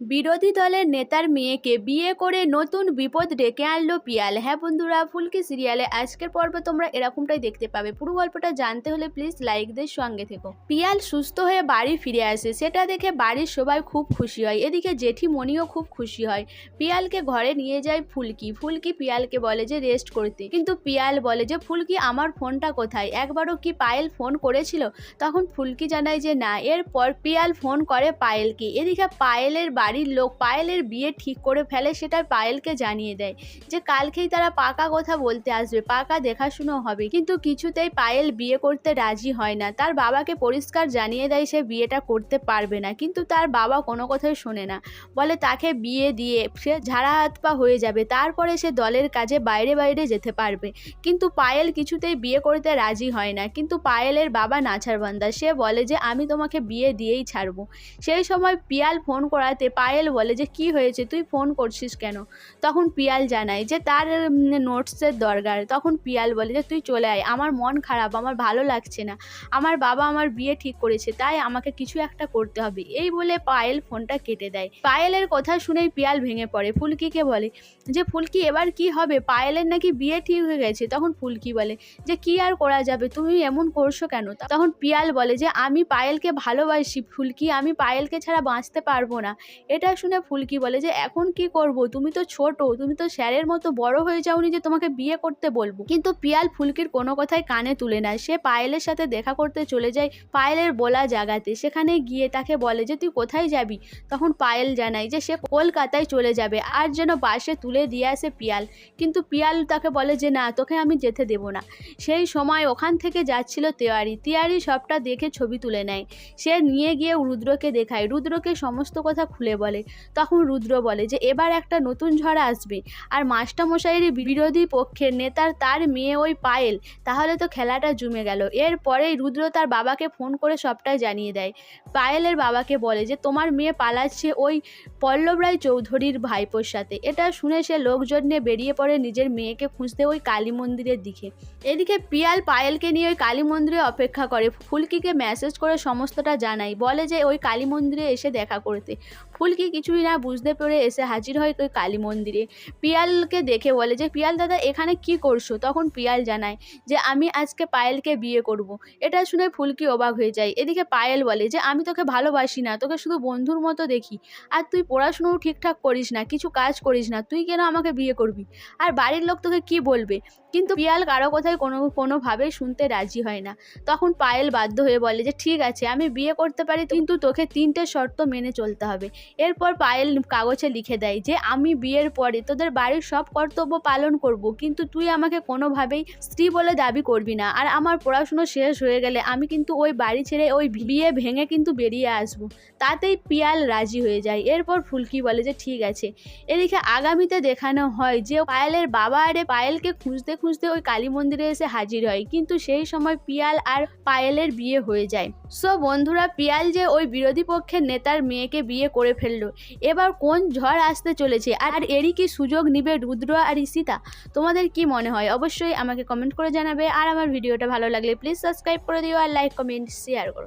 বিরোধী দলের নেতার মেয়েকে বিয়ে করে নতুন বিপদ ডেকে আনলো পিয়াল। হ্যাঁ বন্ধুরা, ফুলকি সিরিয়ালে আজকের পর্বে তোমরা এরকমটাই দেখতে পাবে। পুরো গল্পটা জানতে হলে প্লিজ লাইকদের সঙ্গে থেকো। পিয়াল সুস্থ হয়ে বাড়ি ফিরে আসে। সেটা দেখে বাড়ির সবাই খুব খুশি হয়। এদিকে জেঠি জেঠিমণিও খুব খুশি হয়। পিয়ালকে ঘরে নিয়ে যায় ফুলকি। ফুলকি পিয়ালকে বলে যে রেস্ট করতে। কিন্তু পিয়াল বলে যে, ফুলকি, আমার ফোনটা কোথায়? একবারও কি পায়েল ফোন করেছিল? তখন ফুলকি জানায় যে, না। এরপর পিয়াল ফোন করে পায়েলকে। এদিকে পায়েলের বাড়ির লোক পায়েলের বিয়ে ঠিক করে ফেলে সেটা পায়েলকে জানিয়ে দেয় যে কালকেই তারা পাকা কথা বলতে আসবে, পাকা দেখাশুনো হবে। কিন্তু কিছুতেই পায়েল বিয়ে করতে রাজি হয় না। তার বাবাকে পরিষ্কার জানিয়ে দেয় সে বিয়েটা করতে পারবে না। কিন্তু তার বাবা কোনো কথাই শোনে না। বলে তাকে বিয়ে দিয়ে সে ঝাড়া হাত পা হয়ে যাবে। তারপরে সে দলের কাজে বাইরে বাইরে যেতে পারবে। কিন্তু পায়েল কিছুতেই বিয়ে করতে রাজি হয় না। কিন্তু পায়েলের বাবা নাছারবান্দা সে বলে যে, আমি তোমাকে বিয়ে দিয়েই ছাড়বো। সেই সময় পিয়াল ফোন করাতে পায়েল বলে যে, কি হয়েছে? তুই ফোন করছিস কেন? তখন পিয়াল জানায় যে, তার নোটসের দরকার। তখন পিয়াল বলে যে, তুই চলে আয়। আমার মন খারাপ, আমার ভালো লাগছে না। আমার বাবা আমার বিয়ে ঠিক করেছে, তাই আমাকে কিছু একটা করতে হবে। এই বলে পায়েল ফোনটা কেটে দেয়। পায়েলের কথা শুনেই পিয়াল ভেঙে পড়ে। ফুলকিকে বলে যে, ফুলকি, এবার কি হবে? পায়েলের নাকি বিয়ে ঠিক হয়ে গেছে। তখন ফুলকি বলে যে, কি আর করা যাবে? তুমি এমন করছ কেন? তখন পিয়াল বলে যে, আমি পায়েলকে ভালোবাসি, ফুলকি। আমি পায়েলকে ছাড়া বাঁচতে পারব না। এটা শুনে ফুলকি বলে যে, এখন কি করব? তুমি তো ছোট, তুমি তো স্যারের মতো বড় হয়ে যাওনি যে তোমাকে বিয়ে করতে বলব। কিন্তু পিয়াল ফুলকির কোনো কথাই কানে তুলে নেয় সে পায়েলের সাথে দেখা করতে চলে যায় পায়েলের বলা জায়গাতে। সেখানে গিয়ে তাকে বলে যে, তুই কোথায় যাবি? তখন পায়েল জানায় যে, সে কলকাতায় চলে যাবে, আর যেন বাসে তুলে দিয়ে আসে পিয়াল। কিন্তু পিয়াল তাকে বলে যে, না, তোকে আমি যেতে দেব না। সেই সময় ওখান থেকে যাচ্ছিল তেওয়ারি। তিয়ারি সবটা দেখে ছবি তুলে নেয়। সে নিয়ে গিয়ে রুদ্রকে দেখায়। রুদ্রকে সমস্ত কথা খুলে বলে। তখন রুদ্র বলে যে, এবার একটা নতুন ঝড় আসবে আর মাস্টারমশাইয়ের বিরোধী পক্ষের নেতার তার মেয়ে ওই পায়েল। তাহলে তো খেলাটা জমে গেল। এরপরেই রুদ্র তার বাবাকে ফোন করে সবটাই জানিয়ে দেয়। পায়েলের বাবাকে বলে যে, তোমার মেয়ে পালাচ্ছে ওই পল্লব রায় চৌধুরীর ভাইপোর সাথে। এটা শুনে সে লোকজন নিয়ে বেরিয়ে পড়ে নিজের মেয়েকে খুঁজতে ওই কালী মন্দিরের দিকে। এদিকে পিয়াল পায়েলকে নিয়ে ওই কালী মন্দিরে অপেক্ষা করে। ফুলকিকে মেসেজ করে সমস্তটা জানাই বলে যে, ওই কালী মন্দিরে এসে দেখা করতে। ফুলকি কিছুই না বুঝতে পেরে এসে হাজির হয় ওই কালী মন্দিরে। পিয়ালকে দেখে বলে যে, পিয়াল দাদা, এখানে কি করছ? তখন পিয়াল জানায় যে, আমি আজকে পায়েলকে বিয়ে করব। এটা শুনে ফুলকি অবাক হয়ে যায়। এদিকে পায়েল বলে যে, আমি তোকে ভালোবাসি না, তোকে শুধু বন্ধুর মতো দেখি। আর তুই পড়াশুনোও ঠিকঠাক করিস না, কিছু কাজ করিস না, তুই কেন আমাকে বিয়ে করবি? আর বাড়ির লোক তোকে কি বলবে? কিন্তু পিয়াল কারও কথাই কোনো কোনোভাবেই শুনতে রাজি হয় না। তখন পায়েল বাধ্য হয়ে বলে যে, ঠিক আছে, আমি বিয়ে করতে পারি, কিন্তু তোকে তিনটে শর্ত মেনে চলতে হবে। এরপর পায়েল কাগজে লিখে দেয় যে, আমি বিয়ের পরে তোদের বাড়ির সব কর্তব্য পালন করব, কিন্তু তুই আমাকে কোনোভাবেই স্ত্রী বলে দাবি করবি না। আর আমার পড়াশুনো শেষ হয়ে গেলে আমি কিন্তু ওই বাড়ি ছেড়ে ওই বিয়ে ভেঙে কিন্তু বেরিয়ে আসব। তাতেই পিয়াল রাজি হয়ে যায়। এরপর ফুলকি বলে যে, ঠিক আছে। এদিকে আগামীতে দেখানো হয় যে, পায়েলের বাবা আরে পায়েলকে খুঁজতে খুঁজতে ওই কালী মন্দিরে এসে হাজির হয়। কিন্তু সেই সময় পিয়াল আর পায়েলের বিয়ে হয়ে যায়। সো বন্ধুরা, পিয়াল যে ওই বিরোধী পক্ষের নেতার মেয়েকে বিয়ে করে ফেলল। এবার কোন ঝড় আসতে চলেছে? আর এরই কি সুযোগ নিবে রুদ্র আর ঈশিতা? তোমাদের কি মনে হয়? অবশ্যই আমাকে কমেন্ট করে জানাবে। আর আমার ভিডিওটা ভালো লাগলে প্লিজ সাবস্ক্রাইব করে দিও আর লাইক কমেন্ট শেয়ার করো।